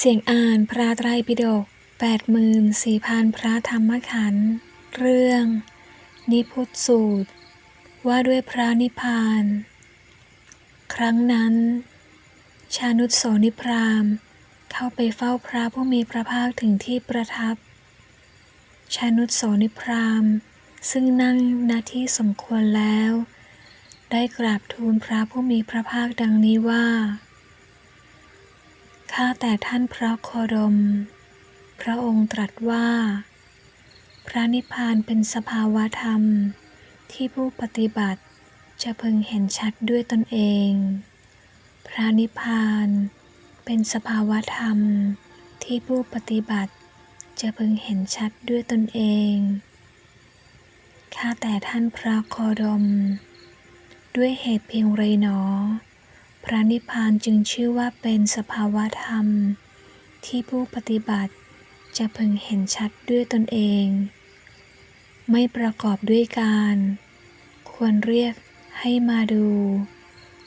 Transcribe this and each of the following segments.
เสียงอ่านพระไตรปิฎกแปดหมื่นสี่พันพระธรรมขันธ์ เรื่อง นิพุตสูตร ว่าด้วยพระนิพพาน ครั้งนั้น ชานุตโสนิพรามเข้าไปเฝ้าพระผู้มีพระภาคถึงที่ประทับ ชานุตโสนิพรามซึ่งนั่งณที่สมควรแล้ว ได้กราบทูลพระผู้มีพระภาคดังนี้ว่า ข้าแต่ท่านพระโคดม พระองค์ตรัสว่า พระนิพพานเป็นสภาวะธรรมที่ผู้ปฏิบัติจะพึงเห็นชัดด้วยตนเอง พระนิพพานเป็นสภาวะธรรมที่ผู้ปฏิบัติจะพึงเห็นชัดด้วยตนเอง ข้าแต่ท่านพระโคดม ด้วยเหตุเพียงไรหนอ ระนิพพานจึงชื่อว่าเป็นสภาวะธรรม ที่ผู้ปฏิบัติจะพึงเห็นชัดด้วยตนเอง ไม่ประกอบด้วยการ ควรเรียกให้มาดู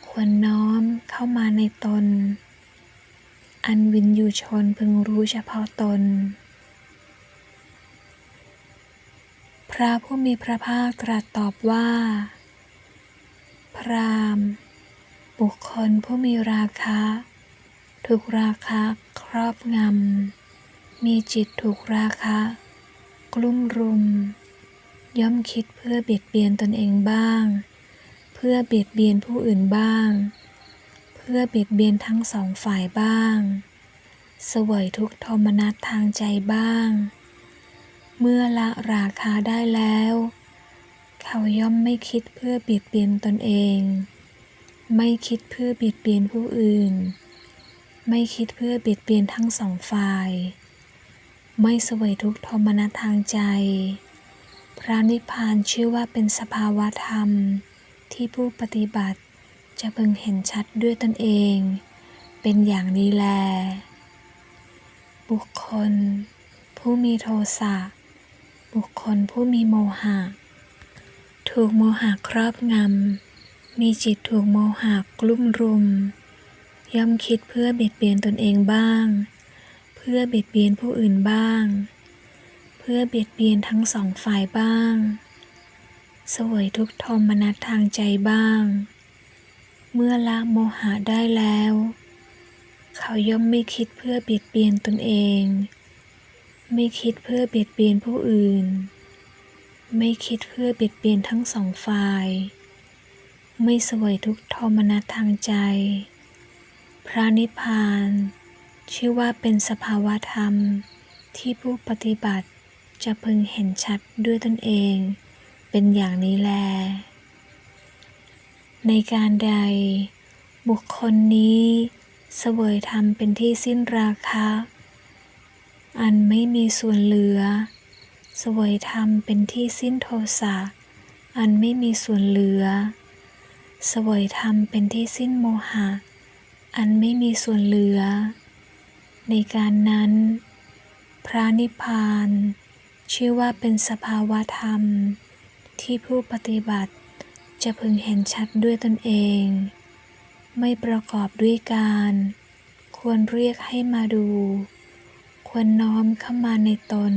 ควรน้อมเข้ามาในตน อันวินยูชนพึงรู้เฉพาะตน พระผู้มีพระภาคตรัสตอบว่า พรามณ์ บุคคลผู้มีราคะถูกราคะครอบงำ มีจิตถูกราคะ กลุ่มรุม ย่อมคิดเพื่อเบียดเบียนตนเองบ้าง เพื่อเบียดเบียนผู้อื่นบ้าง เพื่อเบียดเบียนทั้งสองฝ่ายบ้างเสวยทุกโทมนัสทางใจบ้าง เมื่อละราคาได้แล้ว เขาย่อมไม่คิดเพื่อเบียดเบียนตนเอง ไม่คิดเพื่อเบียดเบียนผู้อื่น ไม่คิดเพื่อเบียดเบียนทั้งสองฝ่าย ไม่เสวยทุกขโทมนัสทางใจ พระนิพพานชื่อว่าเป็นสภาวะธรรมที่ผู้ปฏิบัติจะพึงเห็นชัดด้วยตนเอง เป็นอย่างนี้แล บุคคล ผู้มีโทสะ บุคคลผู้มีโมหะ ถูกโมหะครอบงำ มีจิตถูกโมหะกลุ่มรุม ย่อมคิดเพื่อเบียดเบียนตนเองบ้าง เพื่อเบียดเบียนผู้อื่นบ้าง เพื่อเบียดเบียนทั้งสองฝ่ายบ้างสวยทุกข์โทมนัสทางใจบ้าง เมื่อละโมหะได้แล้ว เขาย่อมไม่คิดเพื่อเบียดเบียนตนเอง ไม่คิดเพื่อเบียดเบียนผู้อื่น ไม่คิดเพื่อเบียดเบียนทั้งสองฝ่าย ไม่สวยทุกโทมนัสทางใจ พระนิพพาน ชื่อว่าเป็นสภาวะธรรมที่ผู้ปฏิบัติจะพึงเห็นชัดด้วยตนเอง เป็นอย่างนี้แล ในการใด บุคคลนี้เสวยธรรมเป็นที่สิ้นราคะ อันไม่มีส่วนเหลือ เสวยธรรมเป็นที่สิ้นโทสะ อันไม่มีส่วนเหลือ สวยธรรมเป็นที่สิ้นโมหะ อันไม่มีส่วนเหลือ ในการนั้น พระนิพพาน ชื่อว่าเป็นสภาวะธรรม ที่ผู้ปฏิบัติจะพึงเห็นชัดด้วยตนเอง ไม่ประกอบด้วยการ ควรเรียกให้มาดู ควรน้อมเข้ามาในตน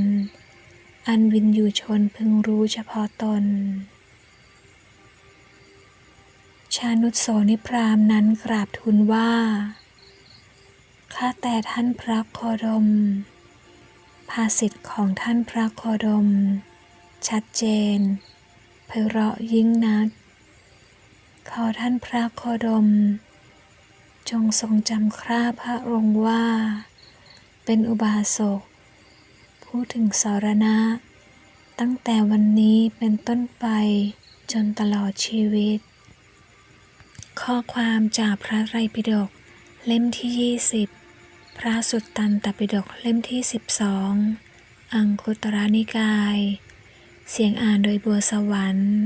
อันวินยูชนพึงรู้เฉพาะตน ชานุโสนิพรามนั้นกราบทูลว่า ข้าแต่ท่านพระโคดม ภาสิทธิ์ของท่านพระโคดม ชัดเจนไพราะยิ่งนัก ขอท่านพระโคดม จงทรงจำคราพระองค์ว่า เป็นอุบาสกพูดถึงสารณะ ตั้งแต่วันนี้เป็นต้นไปจนตลอดชีวิต ข้อความจากพระไตรปิฎกเล่มที่ 20 พระสุตตันตปิฎกเล่มที่ 12 อังคุตรนิกาย เสียงอ่านโดยบัวสวรรค์